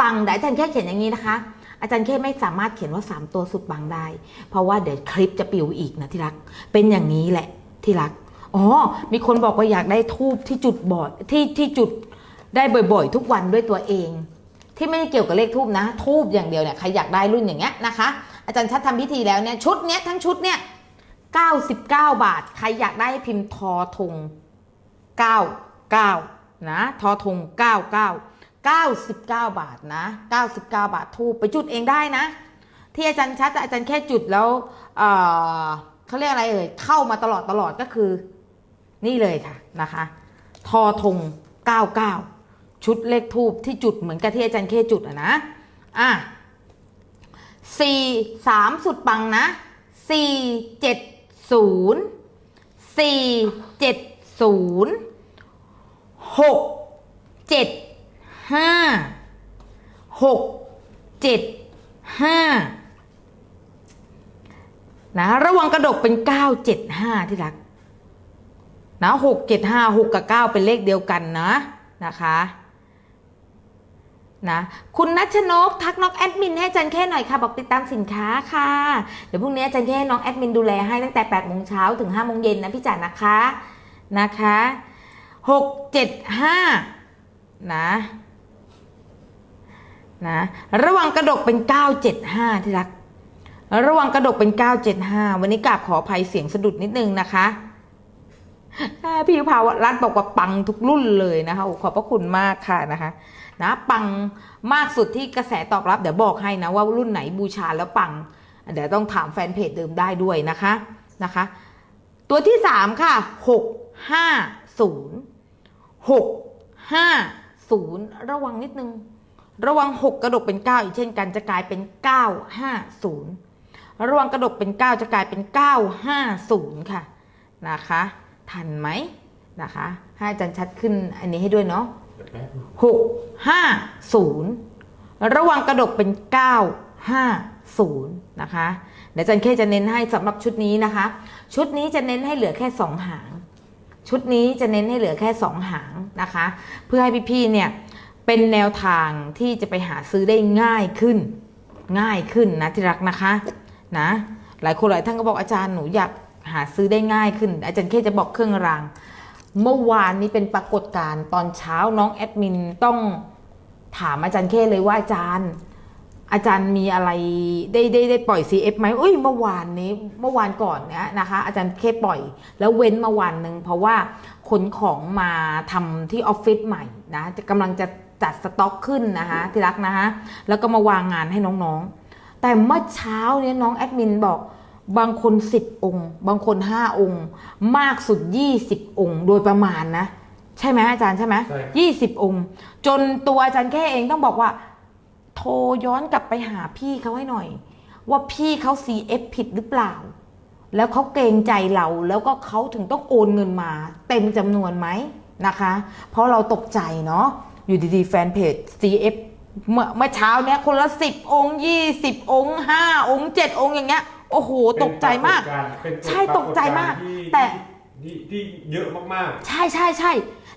ปังแต่อาจารย์แค่เขียนอย่างนี้นะคะอาจารย์แค่ไม่สามารถเขียนว่า 3 ตัวสุดปังได้ เพราะว่าเดี๋ยวคลิปจะปิวอีกนะที่รัก เป็นอย่างนี้แหละที่รัก อ๋อ มีคนบอกว่าอยากได้ทูบที่จุดบ่อยที่ที่จุดได้บ่อยๆ ทุกวันด้วยตัวเอง ที่ไม่ได้เกี่ยวกับเลขทูบนะ ทูบอย่างเดียวเนี่ยใครอยากได้รุ่นอย่างเงี้ยนะคะ อาจารย์ชัดทำพิธีแล้วเนี่ยชุดเนี้ยทั้งชุดเนี่ย99 บาท ใครอยากได้พิมพ์ทอทง99นะทอทง99 99 บาทนะ 99 บาททูบไปจุดเองได้นะ ที่อาจารย์ชัดแต่อาจารย์แค่จุดแล้วเเขาเรียกอะไรเอ่ยเข้ามาตลอดตลอดก็คือ นี่เลยค่ะนะคะ ทอทง 99 ชุดเลขทูบที่จุดเหมือนกับที่อาจารย์เคจุดอะนะอะสี่สามสุดปังนะสี่เจ็ดศูนย์สี่เจ็ดศูนย์หกเจ็ด ห้าหกเจ็ดห้านะระวังกระดกเป็นเก้าเจ็ดห้าที่รักนะหกเจ็ดห้าหกกับเก้าเป็นเลขเดียวกันนะนะคะนะคุณนัชนกทักน้องแอดมินให้อาจันแค่หน่อยค่ะ บอกติดตามสินค้าค่ะ เดี๋ยวพรุ่งนี้อาจันแค่น้องแอดมินดูแลให้ตั้งแต่8ปดโมงเช้าถึง5้าโมงเย็นนะพี่จ๋านะคะนะคะหกเจ็ดห้านะ นะระวังกระดกเป็น 975 ที่รัก ระวังกระดกเป็น 975 วันนี้กราบขออภัยเสียงสะดุดนิดนึงนะคะพี่ภาวรัตบอกว่าปังทุกรุ่นเลยนะคะขอบพระคุณมากค่ะนะคะนะปังมากสุดที่กระแสตอบรับ เดี๋ยวบอกให้นะว่ารุ่นไหนบูชาแล้วปัง เดี๋ยวต้องถามแฟนเพจเดิมได้ด้วยนะคะนะคะ ตัวที่สามค่ะหกห้าศูนย์หกห้าศูนย์ระวังนิดนึง ระวังหกกระดกเป็นเก้าอีกเช่นกันจะกลายเป็นเก้าห้าศูนย์ระวังกระดกเป็นเก้าจะกลายเป็นเก้าห้าศูนย์ค่ะนะคะ ทันไหมนะคะ ให้อาจารย์ชัดขึ้นอันนี้ให้ด้วยเนาะหกห้าศูนย์ระวังกระดกเป็นเก้าห้าศูนย์นะคะเดี๋ยวอาจารย์เคจะเน้นให้สำหรับชุดนี้นะคะ ชุดนี้จะเน้นให้เหลือแค่สองหาง ชุดนี้จะเน้นให้เหลือแค่สองหางนะคะ เพื่อให้พี่ๆเนี่ย เป็นแนวทางที่จะไปหาซื้อได้ง่ายขึ้น ง่ายขึ้นนะที่รักนะคะนะหลายคนหลายท่านก็บอกอาจารย์หนูอยากหาซื้อได้ง่ายขึ้น อาจารย์เคจะบอกเครื่องราง เมื่อวานนี้เป็นปรากฏการณ์ตอนเช้าน้องแอดมินต้องถามอาจารย์เคเลยว่าอาจารย์ อาจารย์มีอะไรได้ได้ได้ปล่อย CF ไหมเอ้ยเมื่อวานนี้เมื่อวานก่อนเนี้ยนะคะ อาจารย์เคปล่อย แล้วเว้นมาวันหนึ่งเพราะว่าขนของมาทำที่ออฟฟิศใหม่นะจะกำลังจะ จัดสต็อกขึ้นนะคะที่รักนะคะแล้วก็มาวางงานให้น้องๆ แต่เมื่อเช้าเนี้ยน้องแอดมินบอกบางคน 10 องค์ บางคน 5 องค์ มากสุด 20 องค์ โดยประมาณนะ ใช่ไหมอาจารย์ใช่ไหมใช่ยี่สิบองค์ จนตัวอาจารย์แค่เองต้องบอกว่า โทรย้อนกลับไปหาพี่เขาให้หน่อย ว่าพี่เขา CF ผิดหรือเปล่า แล้วเขาเกรงใจเราแล้วก็เขาถึงต้องโอนเงินมา เต็มจำนวนไหมนะคะ เพราะเราตกใจเนาะ อยู่ดีๆ แฟนเพจ CF เมื่อเมื่อเช้าเนี้ยคนละสิบองค์ยี่สิบองค์ห้าองค์เจ็ดองค์อย่างเงี้ย โอ้โห ตกใจมากใช่ตกใจมากแต่ที่เยอะมากๆใช่ใช่ใช่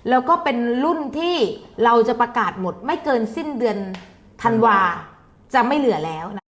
แล้วก็เป็นรุ่นที่เราจะประกาศหมดไม่เกินสิ้นเดือนธันวาจะไม่เหลือแล้วนะ